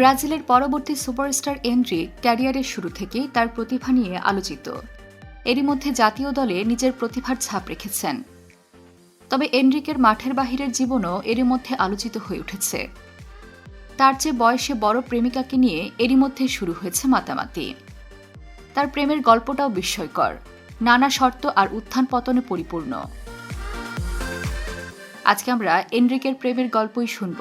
ব্রাজিলের পরবর্তী superstar Endrick ক্যারিয়ারের শুরু থেকেই তার প্রতিভা নিয়ে আলোচিত। এরই মধ্যে জাতীয় দলে নিজের প্রতিভার ছাপ রেখেছেন। তবে এন্ড্রিকের মাঠের বাহিরের জীবনও এরই মধ্যে আলোচিত হয়ে উঠেছে। তার চেয়ে বয়সে বড় প্রেমিকাকে নিয়ে এরই মধ্যে শুরু হয়েছে মাতামাতি। তার প্রেমের গল্পটাও বিস্ময়কর। নানা শর্ত আর উত্থান পতনে পরিপূর্ণ। আজকে আমরা এন্ড্রিকের প্রেমের গল্পই শুনব।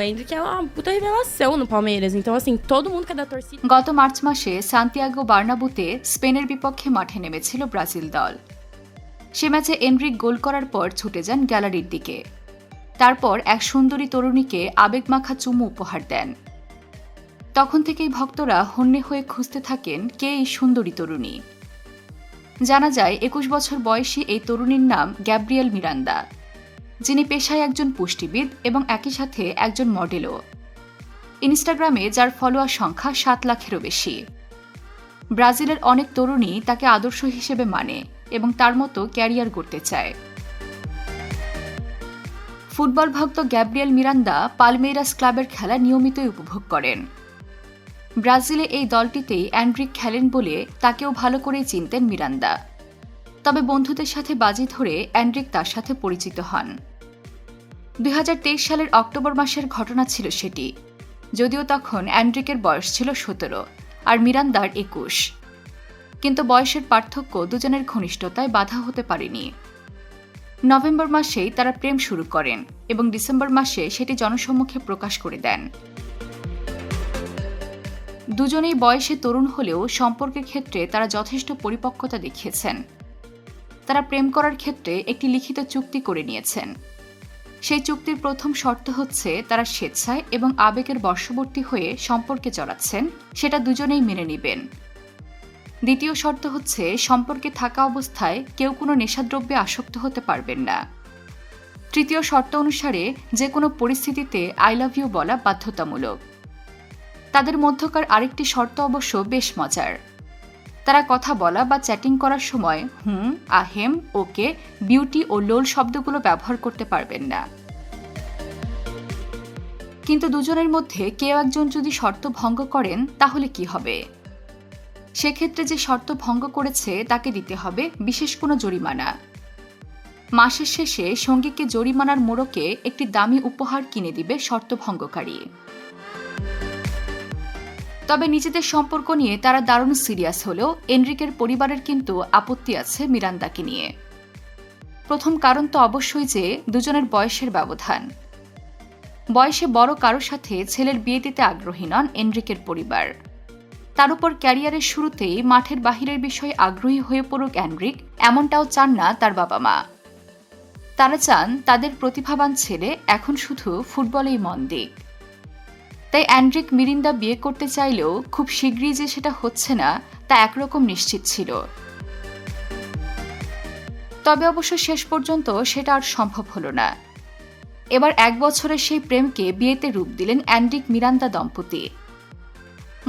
Pô, o Hendrick é uma puta revelação no Palmeiras. Então, assim, todo mundo que é da torcida. গত মার্চ মাসে সান্তিয়াগো বার্নাবুতে স্পেনের বিপক্ষে মাঠে নেমেছিল ব্রাজিল দল সে ম্যাচে এনরিক গোল করার পর ছুটে যান গ্যালারির দিকে তারপর এক সুন্দরী তরুণীকে আবেগমাখা চুমু উপহার দেন তখন থেকেই ভক্তরা হন্যে হয়ে খুঁজতে থাকেন কে এই সুন্দরী তরুণী জানা যায় একুশ বছর বয়সী এই তরুণীর নাম গ্যাব্রিয়েল মিরান্দা যিনি পেশায় একজন পুষ্টিবিদ এবং একই সাথে একজন মডেলও। ইনস্টাগ্রামে যার ফলোয়ার সংখ্যা সাত লাখেরও বেশি। ব্রাজিলের অনেক তরুণী তাকে আদর্শ হিসেবে মানে এবং তার মতো ক্যারিয়ার গড়তে চায়। ফুটবল ভক্ত গ্যাব্রিয়েল মিরান্দা পালমেইরাস ক্লাবের খেলা নিয়মিতই উপভোগ করেন। ব্রাজিলে এই দলটিতেই অ্যান্ড্রিক খেলেন বলে তাকেও ভালো করেই চিনতেন মিরান্দা। তবে বন্ধুদের সাথে বাজি ধরে অ্যান্ড্রিক তার সাথে পরিচিত হন। দুই হাজার তেইশ সালের অক্টোবর মাসের ঘটনা ছিল সেটি। যদিও তখন অ্যান্ড্রিকের বয়স ছিল সতেরো আর মিরান্দার একুশ। কিন্তু বয়সের পার্থক্য দুজনের ঘনিষ্ঠতায় বাধা হতে পারেনি। নভেম্বর মাসেই তারা প্রেম শুরু করেন এবং ডিসেম্বর মাসে সেটি জনসম্মুখে প্রকাশ করে দেন। দুজনেই বয়সে তরুণ হলেও সম্পর্কের ক্ষেত্রে তারা যথেষ্ট পরিপক্কতা দেখিয়েছেন। তারা প্রেম করার ক্ষেত্রে একটি লিখিত চুক্তি করে নিয়েছেন। সেই চুক্তির প্রথম শর্ত হচ্ছে তারা স্বেচ্ছায় এবং আবেগের বর্ষবর্তী হয়ে সম্পর্কে জড়াচ্ছেন সেটা দুজনেই মেনে নেবেন। দ্বিতীয় শর্ত হচ্ছে সম্পর্কে থাকা অবস্থায় কেউ কোনো নেশাদ্রব্যে আসক্ত হতে পারবেন না। তৃতীয় শর্ত অনুসারে যে কোনো পরিস্থিতিতে আই লাভ ইউ বলা বাধ্যতামূলক। তাদের মধ্যকার আরেকটি শর্ত অবশ্য বেশ মজার। তারা কথা বলা বা চ্যাটিং করার সময় হুম, আহেম, ওকে, বিউটি ও লোল শব্দগুলো ব্যবহার করতে পারবেন না। কিন্তু দুজনের মধ্যে কেউ একজন যদি শর্ত ভঙ্গ করেন, তাহলে কি হবে? সেক্ষেত্রে যে শর্ত ভঙ্গ করেছে, তাকে দিতে হবে বিশেষ কোনো জরিমানা। মাসের শেষে সঙ্গীকে জরিমানার মোড়কে একটি দামি উপহার কিনে দিবে শর্ত ভঙ্গকারী। তবে নিজেদের সম্পর্ক নিয়ে তারা দারুণ সিরিয়াস হলেও এনরিকের পরিবারের কিন্তু আপত্তি আছে মিরান্দাকে নিয়ে। প্রথম কারণ তো অবশ্যই যে দুজনের বয়সের ব্যবধান। বয়সে বড় কারোর সাথে ছেলের বিয়ে দিতে আগ্রহী নন এনরিকের পরিবার। তার উপর ক্যারিয়ারের শুরুতেই মাঠের বাহিরের বিষয়ে আগ্রহী হয়ে পড়ুক অ্যান্ড্রিক এমনটাও চান না তার বাবা মা তারা চান তাদের প্রতিভাবান ছেলে এখন শুধু ফুটবলেই মন দিক। তাই অ্যান্ড্রিক মিরিন্দা বিয়ে করতে চাইলেও খুব শীঘ্রই যে সেটা হচ্ছে না, তা একরকম নিশ্চিত ছিল। তবে অবশ্য শেষ পর্যন্ত সেটা আর সম্ভব হলো না। এবার এক বছরের সেই প্রেমকে বিয়েতে রূপ দিলেন অ্যান্ড্রিক মিরান্দা দম্পতি।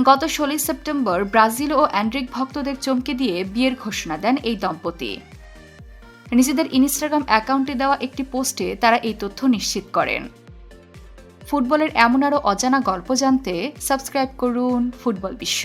গত ষোলোই সেপ্টেম্বর ব্রাজিল ও অ্যান্ড্রিক ভক্তদের চমকে দিয়ে বিয়ের ঘোষণা দেন এই দম্পতি। নিজেদের ইনস্টাগ্রাম অ্যাকাউন্টে দেওয়া একটি পোস্টে তারা এই তথ্য নিশ্চিত করেন। ফুটবলের এমন আরও অজানা গল্প জানতে সাবস্ক্রাইব করুন ফুটবল বিশ্ব।